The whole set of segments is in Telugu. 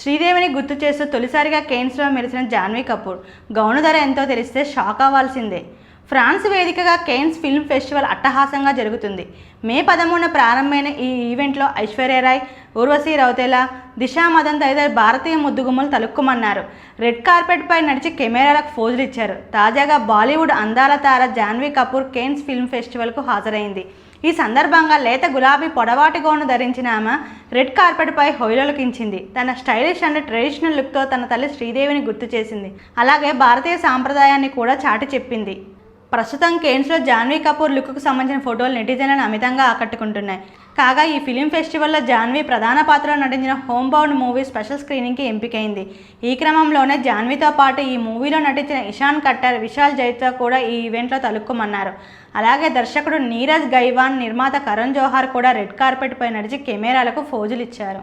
శ్రీదేవిని గుర్తు చేస్తూ తొలిసారిగా కేన్స్లో మెరిసిన జాన్వీ కపూర్. గౌను ధర ఎంతో తెలిస్తే షాక్ అవ్వాల్సిందే. ఫ్రాన్స్ వేదికగా కేన్స్ ఫిల్మ్ ఫెస్టివల్ అట్టహాసంగా జరుగుతుంది. మే పదమూడున ప్రారంభమైన ఈ ఈవెంట్లో ఐశ్వర్యరాయ్ ఉర్వశి రౌతేలా దిశా మదన్ తదితర భారతీయ ముద్దుగుమ్మలు తలుక్కుమన్నారు. రెడ్ కార్పెట్పై నడిచి కెమెరాలకు ఫోజులు ఇచ్చారు తాజాగా బాలీవుడ్ అందాల తార జాన్వీ కపూర్ కేన్స్ ఫిల్మ్ ఫెస్టివల్కు హాజరైంది. ఈ సందర్భంగా లేత గులాబీ పొడవాటి గోను ధరించిన ఆమె రెడ్ కార్పెట్పై హొయలొలికించింది తన స్టైలిష్ అండ్ ట్రెడిషనల్ లుక్తో తన తల్లి శ్రీదేవిని గుర్తు చేసింది. అలాగే భారతీయ సాంప్రదాయాన్ని కూడా చాటి చెప్పింది. ప్రస్తుతం కేన్స్లో జాన్వీ కపూర్ లుక్కు సంబంధించిన ఫోటోలు నెటిజన్లను అమితంగా ఆకట్టుకుంటున్నాయి. కాగా ఈ ఫిలిం ఫెస్టివల్లో జాన్వీ ప్రధాన పాత్రలో నటించిన హోమ్ బౌండ్ మూవీ స్పెషల్ స్క్రీనింగ్కి ఎంపికైంది. ఈ క్రమంలోనే జాన్వీతో పాటు ఈ మూవీలో నటించిన ఇషాన్ కట్టర్ విశాల్ జైత్రా కూడా ఈ ఈవెంట్లో తలుక్కుమన్నారు అలాగే దర్శకుడు నీరజ్ గైవాన్ నిర్మాత కరణ్ జోహార్ కూడా రెడ్ కార్పెట్పై నడిచి కెమెరాలకు ఫోజులు ఇచ్చారు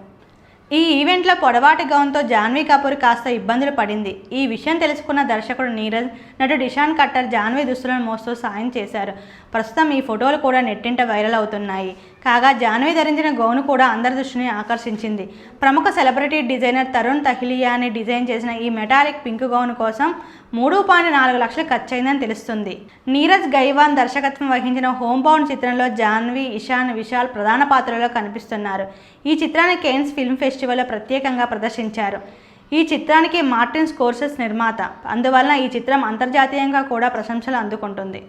ఈ ఈవెంట్లో పొడవాటి గౌన్తో జాన్వీ కపూర్ కాస్త ఇబ్బందులు పడింది. ఈ విషయం తెలుసుకున్న దర్శకుడు నీరజ్ నటుడు ఇషాన్ కట్టర్ జాన్వీ దుస్తులను మోస్తూ సాయం చేశారు. ప్రస్తుతం ఈ ఫోటోలు కూడా నెట్టింట వైరల్ అవుతున్నాయి. కాగా జాన్వీ ధరించిన గౌను కూడా అందరి దృష్టిని ఆకర్షించింది. ప్రముఖ celebrity designer Tarun Tahiliani design చేసిన ఈ మెటాలిక్ పింక్ గౌను కోసం మూడు పాయింట్ నాలుగు లక్షలు ఖర్చయిందని తెలుస్తుంది. నీరజ్ గైవాన్ దర్శకత్వం వహించిన హోమ్ బౌండ్ చిత్రంలో జాన్వీ ఇషాన్ విశాల్ ప్రధాన పాత్రలో కనిపిస్తున్నారు. ఈ చిత్రాన్ని కేన్స్ ఫిల్మ్ ఫెస్టివల్లో ప్రత్యేకంగా ప్రదర్శించారు. ఈ చిత్రానికి మార్టిన్ స్కోర్సెస్ నిర్మాత. అందువలన ఈ చిత్రం అంతర్జాతీయంగా కూడా ప్రశంసలు అందుకుంటుంది.